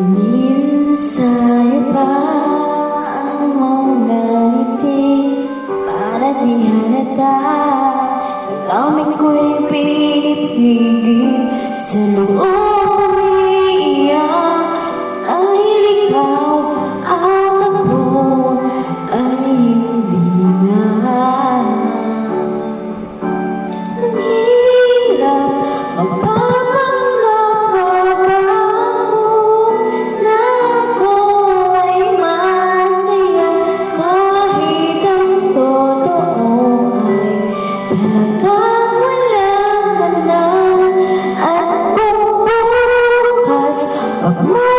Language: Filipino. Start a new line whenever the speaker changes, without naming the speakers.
Minsan pa ang mga ngiti Para di halata. Damdamin ko'y pinipigil sa loob Hanggang walang tanda at bubukas, wag mo